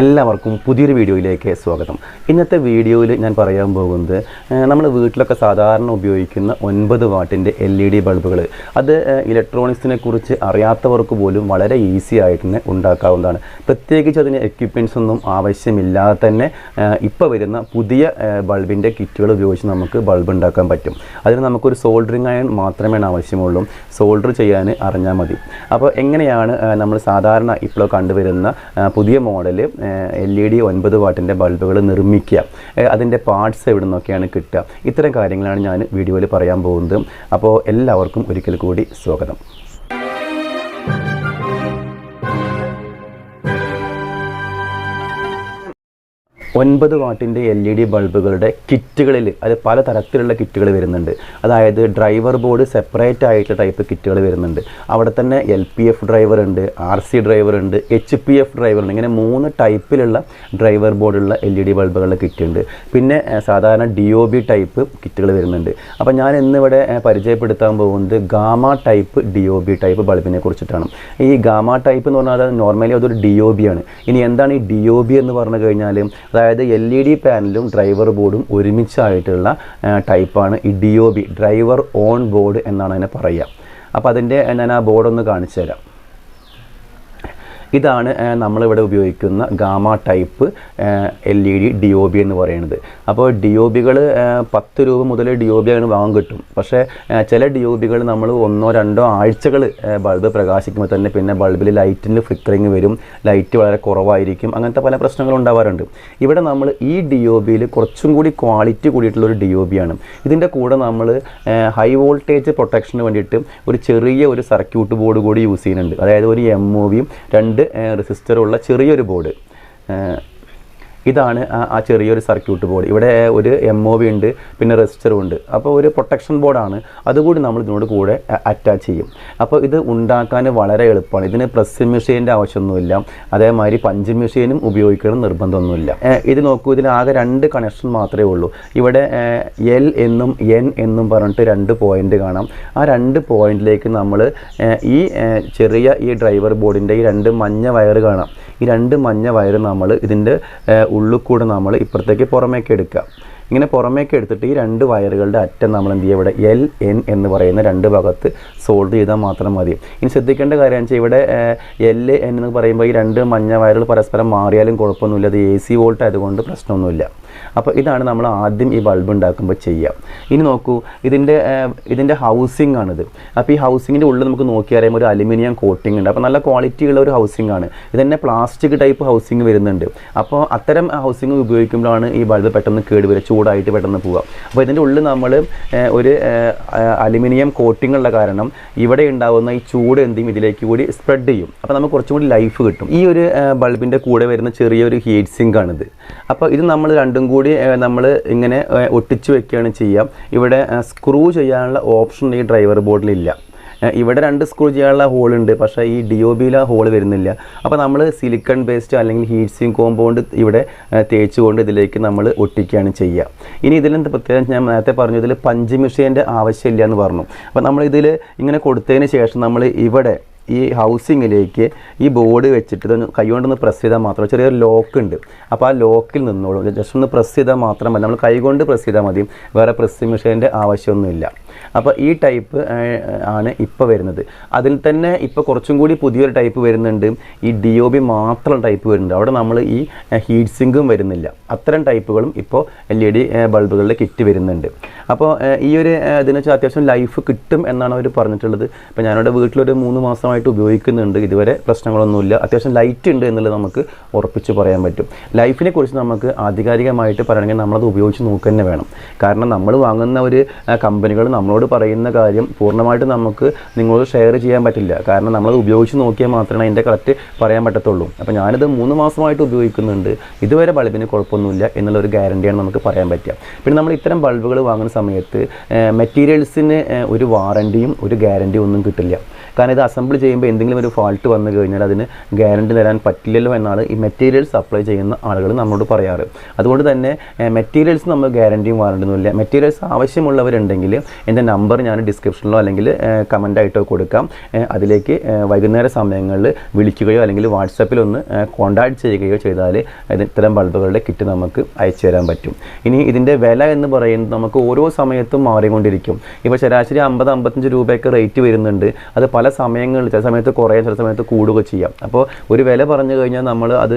എല്ലാവർക്കും പുതിയൊരു വീഡിയോയിലേക്ക് സ്വാഗതം. ഇന്നത്തെ വീഡിയോയിൽ ഞാൻ പറയാൻ പോകുന്നത് നമ്മൾ വീട്ടിലൊക്കെ സാധാരണ ഉപയോഗിക്കുന്ന ഒൻപത് വാട്ടിന്റെ എൽ ഇ ഡി ബൾബുകൾ. അത് ഇലക്ട്രോണിക്സിനെ കുറിച്ച് അറിയാത്തവർക്ക് പോലും വളരെ ഈസി ആയിട്ട് തന്നെ ഉണ്ടാക്കാവുന്നതാണ്. പ്രത്യേകിച്ച് അതിന് എക്യുപ്മെന്റ്സ് ഒന്നും ആവശ്യമില്ലാതെ തന്നെ ഇപ്പോൾ വരുന്ന പുതിയ ബൾബിന്റെ കിറ്റുകൾ ഉപയോഗിച്ച് നമുക്ക് ബൾബ് ഉണ്ടാക്കാൻ പറ്റും. അതിന് നമുക്കൊരു സോൾഡറിങ് അയൺ മാത്രമേ ആവശ്യമുള്ളൂ. സോൾഡർ ചെയ്യാൻ അറിഞ്ഞാൽ മതി. അപ്പോൾ എങ്ങനെയാണ് നമ്മൾ സാധാരണ ഇപ്പോൾ കണ്ടുവരുന്ന പുതിയ മോഡൽ എൽ ഇ ഡി ഒൻപത് വാട്ടിന്റെ ബൾബുകൾ നിർമ്മിക്കുക. അതിന്റെ പാർട്സ് എവിടെ നിന്നൊക്കെയാണ് കിട്ടുക. ഇത്തരം കാര്യങ്ങളാണ് ഞാൻ വീഡിയോയിൽ പറയാൻ പോകുന്നത്. അപ്പോൾ എല്ലാവർക്കും ഒരിക്കൽ കൂടി സ്വാഗതം. ഒൻപത് വാട്ടിന്റെ എൽ ഇ ഡി ബൾബുകളുടെ കിറ്റുകളിൽ അത് പല തരത്തിലുള്ള കിറ്റുകൾ വരുന്നുണ്ട്. അതായത് ഡ്രൈവർ ബോർഡ് സെപ്പറേറ്റ് ആയിട്ടുള്ള ടൈപ്പ് കിറ്റുകൾ വരുന്നുണ്ട്. അവിടെ തന്നെ എൽ പി എഫ് ഡ്രൈവർ ഉണ്ട് ആർ സി ഡ്രൈവർ ഉണ്ട് എച്ച് പി എഫ് ഡ്രൈവർ ഉണ്ട്. ഇങ്ങനെ മൂന്ന് ടൈപ്പിലുള്ള ഡ്രൈവർ ബോർഡുള്ള എൽ ഇ ഡി ബൾബുകളുടെ കിറ്റ് ഉണ്ട് പിന്നെ സാധാരണ ഡി ഒ ബി ടൈപ്പ് കിറ്റുകൾ വരുന്നുണ്ട്. അപ്പോൾ ഞാൻ ഇന്നിവിടെ പരിചയപ്പെടുത്താൻ പോകുന്നത് gamma type D O B type ബൾബിനെ കുറിച്ചിട്ടാണ്. ഈ ഗാമ ടൈപ്പ് എന്ന് പറഞ്ഞാൽ നോർമലി അതൊരു ഡി ഒ ബി ആണ്. ഇനി എന്താണ് ഈ ഡി ഒ ബി എന്ന് പറഞ്ഞു കഴിഞ്ഞാൽ അതായത് എൽ ഇ ഡി പാനലും ഡ്രൈവർ ബോർഡും ഒരുമിച്ചായിട്ടുള്ള ടൈപ്പാണ് ഈ D O B driver on board എന്നാണ് അതിനെ പറയുക. അപ്പോൾ അതിന്റെ ഞാൻ ആ ബോർഡൊന്ന് കാണിച്ചു തരാം ഇതാണ് നമ്മളിവിടെ ഉപയോഗിക്കുന്ന gamma type L E D D O B എന്ന് പറയുന്നത്. അപ്പോൾ ഡി ഒ ബികൾ പത്ത് രൂപ മുതൽ ഡി ഒ ബി അങ്ങനെ വാങ്ങാൻ കിട്ടും. പക്ഷേ ചില ഡി ഒ ബികൾ നമ്മൾ ഒന്നോ രണ്ടോ ആഴ്ചകൾ ബൾബ് പ്രകാശിക്കുമ്പോൾ തന്നെ പിന്നെ ബൾബിൽ ലൈറ്റിന്റെ ഫ്ലിക്കറിങ് വരും ലൈറ്റ് വളരെ കുറവായിരിക്കും അങ്ങനത്തെ പല പ്രശ്നങ്ങളും ഉണ്ടാവാറുണ്ട്. ഇവിടെ നമ്മൾ ഈ ഡി ഒ ബിയിൽ കുറച്ചും കൂടി ക്വാളിറ്റി കൂടിയിട്ടുള്ള ഒരു ഡി ഒ ബി ആണ്. ഇതിന്റെ കൂടെ നമ്മൾ ഹൈ വോൾട്ടേജ് പ്രൊട്ടക്ഷന് വേണ്ടിയിട്ട് ഒരു ചെറിയ ഒരു സർക്യൂട്ട് ബോർഡ് കൂടി യൂസ് ചെയ്യുന്നുണ്ട്. അതായത് ഒരു എം ഒ വിയും രണ്ട് റെസിസ്റ്ററുള്ള ചെറിയൊരു ബോർഡ്. ഇതാണ് ആ- ചെറിയൊരു സർക്യൂട്ട് ബോർഡ് ഇവിടെ ഒരു എം ഒ വി ഉണ്ട് പിന്നെ റെസിസ്റ്ററും ഉണ്ട്. അപ്പോൾ ഒരു പ്രൊട്ടക്ഷൻ ബോർഡാണ് അതുകൂടി നമ്മൾ ഇതിനോട് കൂടെ അറ്റാച്ച് ചെയ്യും. അപ്പോൾ ഇത് ഉണ്ടാക്കാൻ വളരെ എളുപ്പമാണ്. ഇതിന് പ്രസ് മെഷീന്റെ ആവശ്യമൊന്നുമില്ല. അതേമാതിരി പഞ്ച് മെഷീനും ഉപയോഗിക്കണം നിർബന്ധമൊന്നുമില്ല. ഇത് നോക്കൂ ഇതിൽ ആകെ രണ്ട് കണക്ഷൻ മാത്രമേ ഉള്ളൂ. ഇവിടെ എൽ എന്നും എൻ എന്നും പറഞ്ഞിട്ട് രണ്ട് പോയിന്റ് കാണാം. ആ രണ്ട് പോയിന്റിലേക്ക് നമ്മൾ ഈ ചെറിയ ഈ ഡ്രൈവർ ബോർഡിന്റെ ഈ രണ്ട് മഞ്ഞ വയർ കാണാം. ഈ രണ്ട് മഞ്ഞ വയർ നമ്മൾ ഇതിന്റെ ഉള്ളിൽ കൂടെ നമ്മൾ ഇപ്പുറത്തേക്ക് പുറമേക്ക് എടുക്കുക. ഇങ്ങനെ പുറമേക്ക് എടുത്തിട്ട് ഈ രണ്ട് വയറുകളുടെ അറ്റം നമ്മൾ എന്ത് ചെയ്യുക ഇവിടെ എൽ എൻ എന്ന് പറയുന്ന രണ്ട് ഭാഗത്ത് സോൾവ് ചെയ്താൽ മാത്രം മതി. ഇനി ശ്രദ്ധിക്കേണ്ട കാര്യം വെച്ചാൽ ഇവിടെ എൽ എൻ എന്ന് പറയുമ്പോൾ ഈ രണ്ട് മഞ്ഞ വയറുകൾ പരസ്പരം മാറിയാലും കുഴപ്പമൊന്നുമില്ല. അത് എ സി വോൾട്ട് ആയതുകൊണ്ട് പ്രശ്നമൊന്നുമില്ല. അപ്പോൾ ഇതാണ് നമ്മൾ ആദ്യം ഈ ബൾബ് ഉണ്ടാക്കുമ്പോൾ ചെയ്യുക. ഇനി നോക്കൂ ഇതിന്റെ ഇതിന്റെ ഹൗസിംഗ് ആണിത്. അപ്പോൾ ഈ ഹൗസിങ്ങിന്റെ ഉള്ളിൽ നമുക്ക് നോക്കി അറിയാം ഒരു അലുമിനിയം കോട്ടിംഗ് ഉണ്ട്. അപ്പോൾ നല്ല ക്വാളിറ്റി ഉള്ള ഒരു ഹൗസിംഗ് ആണ്. ഇത് തന്നെ പ്ലാസ്റ്റിക് ടൈപ്പ് ഹൗസിംഗ് വരുന്നുണ്ട്. അപ്പോൾ അത്തരം ഹൗസിംഗ് ഉപയോഗിക്കുമ്പോഴാണ് ഈ ബൾബ് പെട്ടെന്ന് കേടുവരിക. ചൂടായിട്ട് പെട്ടെന്ന് പോവുക അപ്പോൾ ഇതിന്റെ ഉള്ളിൽ നമ്മൾ ഒരു അലുമിനിയം കോട്ടിംഗ് ഉള്ള കാരണം ഇവിടെ ഉണ്ടാകുന്ന ഈ ചൂട് എന്ത് ഇതിലേക്ക് കൂടി സ്പ്രെഡ് ചെയ്യും. അപ്പോൾ നമുക്ക് കുറച്ചും കൂടി ലൈഫ് കിട്ടും. ഈ ഒരു ബൾബിന്റെ കൂടെ വരുന്ന ചെറിയൊരു ഹീറ്റ് സിങ്ക് ആണിത്. അപ്പോൾ ഇത് നമ്മൾ രണ്ടും കൂടി നമ്മൾ ഇങ്ങനെ ഒട്ടിച്ച് വെക്കുകയാണ് ചെയ്യാം. ഇവിടെ സ്ക്രൂ ചെയ്യാനുള്ള ഓപ്ഷൻ ഈ ഡ്രൈവർ ബോർഡിലില്ല ഇവിടെ രണ്ട് സ്ക്രൂ ചെയ്യാനുള്ള ഹോൾ ഉണ്ട്. പക്ഷേ ഈ ഡി ഒ ബിയിൽ ആ ഹോൾ വരുന്നില്ല. അപ്പോൾ നമ്മൾ സിലിക്കൺ ബേസ്ഡ് അല്ലെങ്കിൽ ഹീറ്റ് സിങ് കോമ്പൗണ്ട് ഇവിടെ തേച്ചുകൊണ്ട് ഇതിലേക്ക് നമ്മൾ ഒട്ടിക്കുകയാണ് ചെയ്യുക. ഇനി ഇതിലെന്ത് പ്രത്യേകം ഞാൻ നേരത്തെ പറഞ്ഞു ഇതിൽ പഞ്ച് മെഷീന്റെ ആവശ്യമില്ല എന്ന് പറഞ്ഞു. അപ്പോൾ നമ്മൾ ഇതിൽ ഇങ്ങനെ കൊടുത്തതിന് ശേഷം നമ്മൾ ഇവിടെ ഈ ഹൗസിങ്ങിലേക്ക് ഈ ബോർഡ് വെച്ചിട്ട് ഇതൊന്ന് കൈകൊണ്ടൊന്ന് പ്രസ് ചെയ്താൽ മാത്രം ചെറിയൊരു ലോക്ക് ഉണ്ട്. അപ്പോൾ ആ ലോക്കിൽ നിന്നോളൂ. ജസ്റ്റ് ഒന്ന് പ്രസ് ചെയ്താൽ മാത്രം മതി. നമ്മൾ കൈകൊണ്ട് പ്രസ് ചെയ്താൽ മതി. വേറെ പ്രസ് മെഷീന്റെ ആവശ്യമൊന്നുമില്ല. അപ്പോൾ ഈ ടൈപ്പ് ആണ് ഇപ്പോൾ വരുന്നത്. അതിൽ തന്നെ ഇപ്പോൾ കുറച്ചും കൂടി പുതിയൊരു ടൈപ്പ് വരുന്നുണ്ട്. ഈ ഡി ഒ ബി മാത്രം ടൈപ്പ് വരുന്നുണ്ട്. അവിടെ നമ്മൾ ഈ ഹീറ്റ് സിങ്കും വരുന്നില്ല. അത്തരം ടൈപ്പുകളും ഇപ്പോൾ എൽ ഇ ഡി ബൾബുകളുടെ കിറ്റ് വരുന്നുണ്ട്. അപ്പോൾ ഈ ഒരു ഇതിന് വെച്ചാൽ അത്യാവശ്യം ലൈഫ് കിട്ടും എന്നാണ് അവർ പറഞ്ഞിട്ടുള്ളത്. ഇപ്പോൾ ഞാനിവിടെ വീട്ടിലൊരു മൂന്ന് മാസമായിട്ട് ഉപയോഗിക്കുന്നുണ്ട്. ഇതുവരെ പ്രശ്നങ്ങളൊന്നുമില്ല. അത്യാവശ്യം ലൈറ്റ് ഉണ്ട് എന്നുള്ളത് നമുക്ക് ഉറപ്പിച്ച് പറയാൻ പറ്റും. ലൈഫിനെ കുറിച്ച് നമുക്ക് ആധികാരികമായിട്ട് പറയണമെങ്കിൽ നമ്മളത് ഉപയോഗിച്ച് നോക്കുക തന്നെ വേണം. കാരണം നമ്മൾ വാങ്ങുന്ന ഒരു കമ്പനികൾ നമ്മളോട് പറയുന്ന കാര്യം പൂർണമായിട്ട് നമുക്ക് നിങ്ങളോട് ഷെയർ ചെയ്യാൻ പറ്റില്ല. കാരണം നമ്മളത് ഉപയോഗിച്ച് നോക്കിയാൽ മാത്രമേ അതിന്റെ കറക്റ്റ് പറയാൻ പറ്റത്തുള്ളൂ. അപ്പോൾ ഞാനിത് മൂന്ന് മാസമായിട്ട് ഉപയോഗിക്കുന്നുണ്ട്. ഇതുവരെ ബൾബിന് കുഴപ്പമൊന്നുമില്ല എന്നുള്ള ഒരു ഗ്യാരണ്ടിയാണ് നമുക്ക് പറയാൻ പറ്റുക. പിന്നെ നമ്മൾ ഇത്തരം ബൾബുകൾ വാങ്ങുന്ന സമയത്ത് മെറ്റീരിയൽസിന് ഒരു വാറണ്ടിയും ഒരു ഗ്യാരണ്ടിയും ഒന്നും കിട്ടില്ല. കാരണം ഇത് അസംബിൾ ചെയ്യുമ്പോൾ എന്തെങ്കിലും ഒരു ഫാൾട്ട് വന്നു കഴിഞ്ഞാൽ അതിന് ഗ്യാരണ്ടി തരാൻ പറ്റില്ലല്ലോ എന്നാണ് ഈ മെറ്റീരിയൽ സപ്ലൈ ചെയ്യുന്ന ആളുകൾ നമ്മളോട് പറയാറ്. അതുകൊണ്ട് തന്നെ മെറ്റീരിയൽസ് നമ്മൾ ഗ്യാരണ്ടിയും വാറണ്ടിയൊന്നുമില്ല മെറ്റീരിയൽസ് ആവശ്യമുള്ളവരുണ്ടെങ്കിൽ എന്റെ നമ്പർ ഞാൻ ഡിസ്ക്രിപ്ഷനിലോ അല്ലെങ്കിൽ കമന്റായിട്ടോ കൊടുക്കാം. അതിലേക്ക് വൈകുന്നേര സമയങ്ങളിൽ വിളിക്കുകയോ അല്ലെങ്കിൽ വാട്സാപ്പിൽ ഒന്ന് കോണ്ടാക്ട് ചെയ്യുകയോ ചെയ്താൽ ഇത് ഇത്തരം ബൾബുകളുടെ കിറ്റ് നമുക്ക് അയച്ചു തരാൻ പറ്റും. ഇനി ഇതിന്റെ വില എന്ന് പറയുന്നത് നമുക്ക് ഓരോ സമയത്തും മാറിക്കൊണ്ടിരിക്കും. ഇപ്പോൾ ശരാശരി അമ്പത് അമ്പത്തഞ്ച് രൂപയൊക്കെ റേറ്റ് വരുന്നുണ്ട്. അത് പല സമയങ്ങളിൽ ചില സമയത്ത് കുറയാൻ ചില സമയത്ത് കൂടുക ചെയ്യാം. അപ്പോൾ ഒരു വില പറഞ്ഞു കഴിഞ്ഞാൽ നമ്മൾ അത്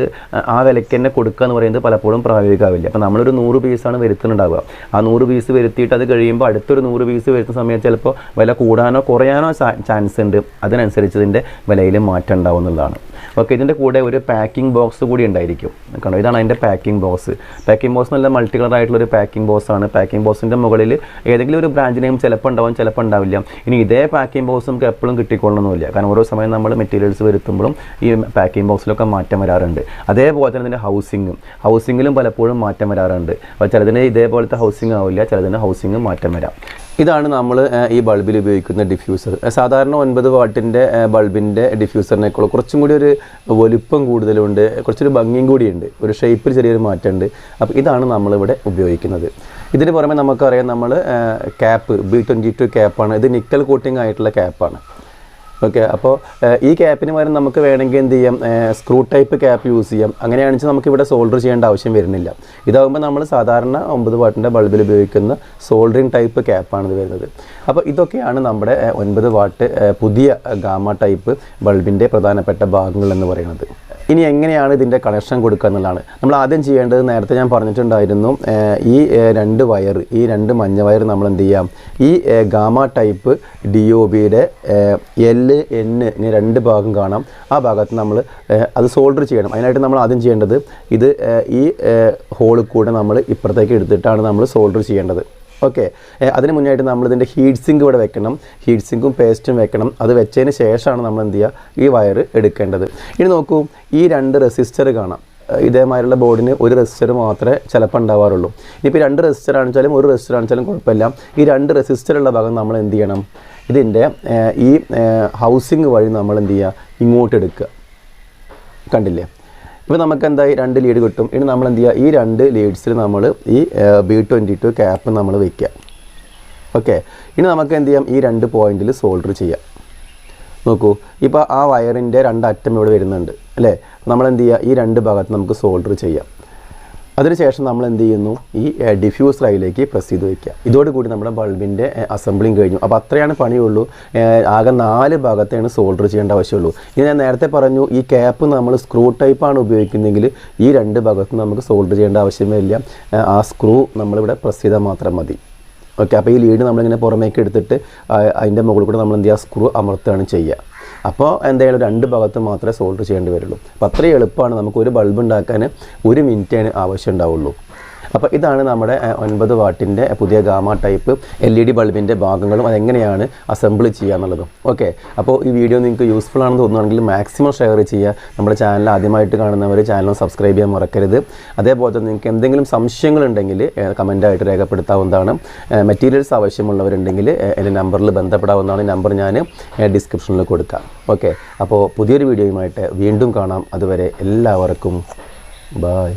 ആ വിലയ്ക്ക് തന്നെ കൊടുക്കുക എന്ന് പറയുന്നത് പലപ്പോഴും പ്രായോഗികമാവില്ല അപ്പോൾ നമ്മളൊരു നൂറ് പീസാണ് വരുത്തുന്നുണ്ടാവുക. ആ നൂറ് പീസ് വരുത്തിയിട്ട് അത് കഴിയുമ്പോൾ അടുത്തൊരു നൂറ് പീസ് വരുത്തുന്ന സമയത്ത് ചിലപ്പോൾ വില കൂടാനോ കുറയാനോ ചാൻസ് ഉണ്ട്. അതിനനുസരിച്ച് ഇതിന്റെ വിലയിൽ മാറ്റം ഉണ്ടാവും എന്നുള്ളതാണ്. ഓക്കെ ഇതിന്റെ കൂടെ ഒരു പാക്കിംഗ് ബോക്സ് കൂടി ഉണ്ടായിരിക്കും. കണ്ടോ? ഇതാണ് അതിന്റെ പാക്കിംഗ് ബോക്സ് പാക്കിംഗ് ബോക്സ് നല്ല മൾട്ടി കളർ ആയിട്ടുള്ള ഒരു പാക്കിംഗ് ബോക്സ് ആണ്. പാക്കിംഗ് ബോക്സിന്റെ മുകളിൽ ഏതെങ്കിലും ഒരു ബ്രാൻഡ് നെയിം ചിലപ്പോൾ ഉണ്ടാവും ചിലപ്പോൾ ഉണ്ടാവില്ല. ഇനി ഇതേ പാക്കിംഗ് ബോക്സ് നമുക്ക് എപ്പോഴും കിട്ടിക്കൊള്ളണമെന്നില്ല കാരണം ഓരോ സമയം നമ്മൾ മെറ്റീരിയൽസ് വരുത്തുമ്പോഴും ഈ പാക്കിംഗ് ബോക്സിലൊക്കെ മാറ്റം വരാറുണ്ട്. അതേപോലെ തന്നെ ഇതിന്റെ ഹൗസിങ്ങും ഹൗസിങ്ങിലും പലപ്പോഴും മാറ്റം വരാറുണ്ട്. അപ്പോൾ ചിലതിന് ഇതേപോലത്തെ ഹൗസിംഗ് ആവില്ല ചിലതിന് ഹൗസിംഗ് മാറ്റം വരാം. ഇതാണ് നമ്മൾ ഈ ബൾബിൽ ഉപയോഗിക്കുന്ന ഡിഫ്യൂസർ സാധാരണ ഒൻപത് വാട്ടിന്റെ ബൾബിന്റെ ഡിഫ്യൂസറിനേക്കാൾ കുറച്ചും കൂടി ഒരു വലുപ്പം കൂടുതലുണ്ട് കുറച്ചൊരു ഭംഗിയും കൂടിയുണ്ട് ഒരു ഷേപ്പിൽ ചെറിയൊരു മാറ്റമുണ്ട്. അപ്പോൾ ഇതാണ് നമ്മളിവിടെ ഉപയോഗിക്കുന്നത്. ഇതിന് പുറമെ നമുക്കറിയാം നമ്മൾ ക്യാപ്പ് ബി ട്വന്റി ടു ക്യാപ്പാണ് ഇത് നിക്കൽ കോട്ടിംഗ് ആയിട്ടുള്ള ക്യാപ്പാണ് ഓക്കെ അപ്പോൾ ഈ ക്യാപ്പിന് പകരം നമുക്ക് വേണമെങ്കിൽ എന്ത് ചെയ്യാം? സ്ക്രൂ ടൈപ്പ് ക്യാപ്പ് യൂസ് ചെയ്യാം. അങ്ങനെയാണെങ്കിൽ നമുക്ക് ഇവിടെ സോൾഡർ ചെയ്യേണ്ട ആവശ്യം വരുന്നില്ല. ഇതാകുമ്പോൾ നമ്മൾ സാധാരണ ഒമ്പത് വാട്ടിന്റെ ബൾബിൽ ഉപയോഗിക്കുന്ന സോൾഡറിങ് ടൈപ്പ് ക്യാപ്പാണ് ഇത് വരുന്നത്. അപ്പോൾ ഇതൊക്കെയാണ് നമ്മുടെ ഒൻപത് വാട്ട് പുതിയ ഗാമ ടൈപ്പ് ബൾബിന്റെ പ്രധാനപ്പെട്ട ഭാഗങ്ങൾ എന്ന് പറയുന്നത്. ഇനി എങ്ങനെയാണ് ഇതിന്റെ കണക്ഷൻ കൊടുക്കുക എന്നുള്ളതാണ്. നമ്മൾ ആദ്യം ചെയ്യേണ്ടത് നേരത്തെ ഞാൻ പറഞ്ഞിട്ടുണ്ടായിരുന്നു ഈ രണ്ട് വയർ ഈ രണ്ട് മഞ്ഞ വയർ നമ്മൾ എന്ത് ചെയ്യാം? ഈ ഗാമ ടൈപ്പ് ഡി ഒ ബിയുടെ എൽ എൻ ഇനി രണ്ട് ഭാഗം കാണാം. ആ ഭാഗത്ത് നമ്മൾ അത് സോൾഡർ ചെയ്യണം. അതിനായിട്ട് നമ്മൾ ആദ്യം ചെയ്യേണ്ടത് ഇത് ഈ ഹോളിൽ കൂടെ നമ്മൾ ഇപ്പുറത്തേക്ക് എടുത്തിട്ടാണ് നമ്മൾ സോൾഡർ ചെയ്യേണ്ടത്. ഓക്കെ അതിന് മുന്നായിട്ട് നമ്മൾ ഇതിന്റെ ഹീറ്റ് സിങ്ക് ഇവിടെ വെക്കണം. ഹീറ്റ് സിങ്കും പേസ്റ്റും വെക്കണം. അത് വെച്ചതിന് ശേഷമാണ് നമ്മൾ എന്ത് ചെയ്യുക? ഈ വയർ എടുക്കേണ്ടത്. ഇനി നോക്കൂ ഈ രണ്ട് റെസിസ്റ്റർ കാണാം. ഇതേമാതിരിയുള്ള ബോർഡിന് ഒരു റെസിസ്റ്റർ മാത്രമേ ചിലപ്പോൾ ഉണ്ടാവാറുള്ളൂ. ഇനിയിപ്പോൾ രണ്ട് റെസിസ്റ്റർ ആണെച്ചാലും ഒരു റെസിസ്റ്റർ ആണെച്ചാലും കുഴപ്പമില്ല. ഈ രണ്ട് റെസിസ്റ്റർ ഉള്ള ഭാഗം നമ്മൾ എന്ത് ചെയ്യണം? ഇതിന്റെ ഈ ഹൗസിംഗ് വഴി നമ്മൾ എന്ത് ചെയ്യുക? ഇങ്ങോട്ട് എടുക്കുക. കണ്ടില്ലേ? ഇപ്പോൾ നമുക്ക് എന്തായി രണ്ട് ലീഡ് കിട്ടും. ഇനി നമ്മൾ എന്ത് ചെയ്യുക ഈ രണ്ട് ലീഡ്സിൽ നമ്മൾ ഈ ബി ട്വന്റി ടു ക്യാപ്പ് നമ്മൾ വയ്ക്കുക ഓക്കെ ഇനി നമുക്ക് എന്ത് ചെയ്യാം ഈ രണ്ട് പോയിന്റിൽ സോൾഡർ ചെയ്യാം. നോക്കൂ. ഇപ്പോൾ ആ വയറിന്റെ രണ്ട് അറ്റം ഇവിടെ വരുന്നുണ്ട്. അല്ലേ? നമ്മൾ എന്ത് ചെയ്യുക ഈ രണ്ട് ഭാഗത്ത് നമുക്ക് സോൾഡർ ചെയ്യാം. അതിനുശേഷം നമ്മൾ എന്ത് ചെയ്യുന്നു? ഈ ഡിഫ്യൂസർ അതിലേക്ക് പ്രസ് ചെയ്ത് വയ്ക്കുക ഇതോടുകൂടി നമ്മുടെ ബൾബിന്റെ അസംബ്ലിങ് കഴിഞ്ഞു. അപ്പോൾ അത്രയാണ് പണിയുള്ളൂ. ആകെ നാല് ഭാഗത്തെയാണ് സോൾഡർ ചെയ്യേണ്ട ആവശ്യമുള്ളൂ. ഇനി ഞാൻ നേരത്തെ പറഞ്ഞു ഈ ക്യാപ്പ് നമ്മൾ സ്ക്രൂ ടൈപ്പാണ് ഉപയോഗിക്കുന്നതെങ്കിൽ ഈ രണ്ട് ഭാഗത്തും നമുക്ക് സോൾഡർ ചെയ്യേണ്ട ആവശ്യമേ ഇല്ല. ആ സ്ക്രൂ നമ്മളിവിടെ പ്രസ് ചെയ്താൽ മാത്രം മതി. ഓക്കെ അപ്പോൾ ഈ ലീഡ് നമ്മളിങ്ങനെ പുറമേക്ക് എടുത്തിട്ട് അതിന്റെ മുകളിൽ കൂടെ നമ്മൾ എന്ത് ചെയ്യുക? സ്ക്രൂ അമർത്തുകയാണ് ചെയ്യുക. അപ്പോൾ എന്തായാലും രണ്ട് ഭാഗത്ത് മാത്രമേ സോൾഡർ ചെയ്യേണ്ടി വരുള്ളൂ. അപ്പോൾ അത്രയും എളുപ്പമാണ് നമുക്ക് ഒരു ബൾബ് ഉണ്ടാക്കാൻ ഒരു മിനിറ്റേ ആവശ്യം ഉണ്ടാവുള്ളൂ. അപ്പോൾ ഇതാണ് നമ്മുടെ ഒൻപത് വാട്ടിന്റെ പുതിയ gamma type L E D ബൾബിന്റെ ഭാഗങ്ങളും അതെങ്ങനെയാണ് അസംബിൾ ചെയ്യുക എന്നുള്ളതും. ഓക്കെ അപ്പോൾ ഈ വീഡിയോ നിങ്ങൾക്ക് യൂസ്ഫുൾ ആണെന്ന് തോന്നുകയാണെങ്കിൽ മാക്സിമം ഷെയർ ചെയ്യുക. നമ്മുടെ ചാനൽ ആദ്യമായിട്ട് കാണുന്നവർ ചാനൽ സബ്സ്ക്രൈബ് ചെയ്യാൻ മറക്കരുത്. അതേപോലെ തന്നെ നിങ്ങൾക്ക് എന്തെങ്കിലും സംശയങ്ങളുണ്ടെങ്കിൽ കമന്റായിട്ട് രേഖപ്പെടുത്താവുന്നതാണ്. മെറ്റീരിയൽസ് ആവശ്യമുള്ളവരുണ്ടെങ്കിൽ എന്റെ നമ്പറിൽ ബന്ധപ്പെടാവുന്നതാണ്. നമ്പർ ഞാൻ ഡിസ്ക്രിപ്ഷനിൽ കൊടുക്കാം. ഓക്കെ അപ്പോൾ പുതിയൊരു വീഡിയോയുമായിട്ട് വീണ്ടും കാണാം. അതുവരെ എല്ലാവർക്കും ബായ്